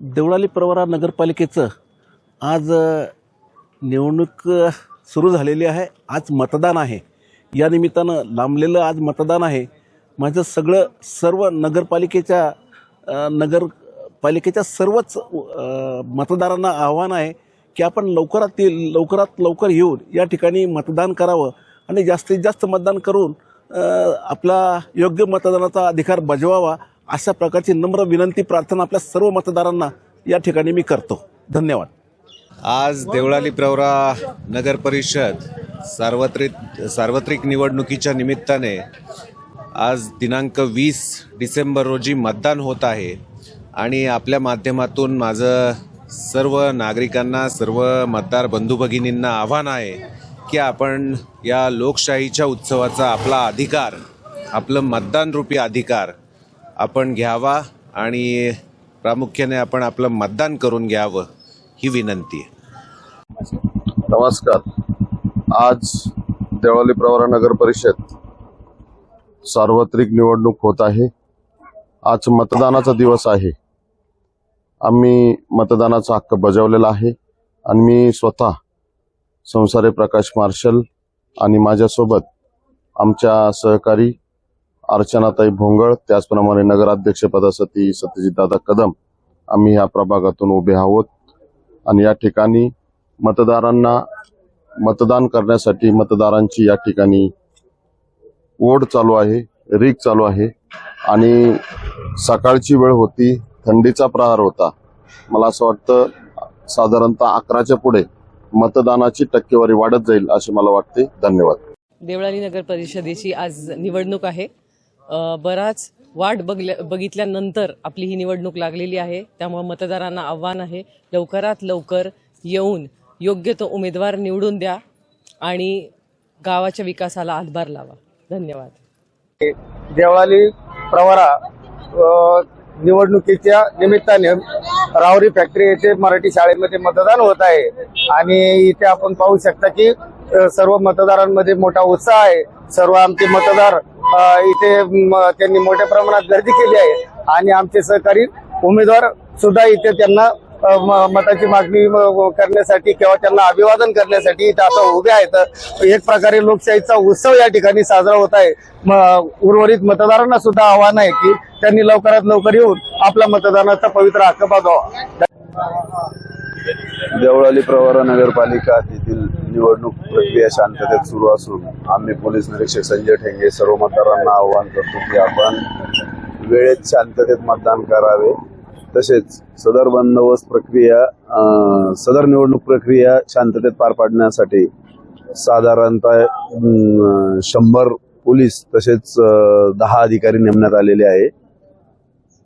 देवळाली प्रवरा नगरपालिकेचं आज निवडणूक सुरू झालेली आहे. आज मतदान आहे. या निमित्तानं लांबलेलं आज मतदान आहे. माझं सगळं सर्व नगरपालिकेच्या नगरपालिकेच्या सर्वच मतदारांना आव्हान आहे की आपण लवकरात लवकरात लवकर येऊन या ठिकाणी मतदान करावं आणि जास्तीत जास्त मतदान करून आपला योग्य मतदानाचा अधिकार बजवावा. अशा प्रकारची नम्र विनंती प्रार्थना आपल्या सर्व मतदारांना या ठिकाणी मी करतो. धन्यवाद. आज देवळाली प्रवरा नगर परिषद सार्वत्रिक सार्वत्रिक निवडणुकीच्या निमित्ताने आज दिनांक वीस डिसेंबर रोजी मतदान होत आहे आणि आपल्या माध्यमातून माझं सर्व नागरिकांना सर्व मतदार बंधू भगिनींना आव्हान आहे की आपण या लोकशाहीच्या उत्सवाचा आपला अधिकार आपलं मतदानरूपी अधिकार आपण घ्यावा आणि प्रामुख्याने आपण आपलं मतदान करून घ्यावं ही विनंती आहे. नमस्कार. आज देवाली प्रवरा नगर परिषद सार्वत्रिक निवडणूक होत आहे. आज मतदानाचा दिवस आहे. आम्ही मतदानाचा हक्क बजावलेला आहे आणि मी स्वतः संसारे प्रकाश मार्शल आणि माझ्यासोबत आमच्या सहकारी अर्चनाताई भोंगळ त्याचप्रमाणे नगराध्यक्षपदासाठी सत्यजितदादा कदम. आम्ही या प्रभागातून उभे आहोत. आणि या ठिकाणी मतदारांना मतदान करण्यासाठी मतदारांची या ठिकाणी ओढ चालू आहे रीक चालू आहे. आणि सकाळची वेळ होती थंडीचा प्रहार होता. मला असं वाटतं साधारणतः अकराच्या पुढे मतदानाची टक्केवारी वाढत जाईल असे मला वाटते. धन्यवाद. देवळाली नगर परिषदेची आज निवडणूक आहे. बराच वाट बघल्या बघितल्यानंतर आपली ही निवडणूक लागलेली आहे. त्यामुळे मतदारांना आव्हान आहे लवकरात लवकर येऊन योग्य तो उमेदवार निवडून द्या आणि गावाच्या विकासाला हातभार लावा. धन्यवाद. देवळाली प्रवारा निवडणुकीच्या निमित्ताने रावरी फॅक्टरी येथे मराठी शाळेमध्ये मतदान होत आहे. आणि इथे आपण पाहू शकता की सर्व मतदारांमध्ये मोठा उत्साह आहे. सर्व आमचे मतदार इथे त्यांनी मोठ्या प्रमाणात गर्दी केली आहे. आणि आमचे सहकारी उमेदवार सुद्धा इथे त्यांना मताची मागणी करण्यासाठी किंवा त्यांना अभिवादन करण्यासाठी इथे आता उभे आहेत. एक प्रकारे लोकशाहीचा उत्सव या ठिकाणी साजरा होत आहे. उर्वरित मतदारांना सुद्धा आव्हान आहे की त्यांनी लवकरात लवकर येऊन आपला मतदानाचा पवित्र हक्क बजावा. देवळाली प्रवरा नगरपालिका येथील निवडणूक प्रक्रिया शांततेत सुरू असून आम्ही पोलीस निरीक्षक संजय ठेंगे सर्व मतदारांना आवाहन करतो की आपण वेळेत शांततेत मतदान करावे. तसेच सदर बंदोबस्त प्रक्रिया सदर निवडणूक प्रक्रिया शांततेत पार पाडण्यासाठी साधारणतः शंभर पोलीस तसेच दहा अधिकारी नेमण्यात आलेले आहे.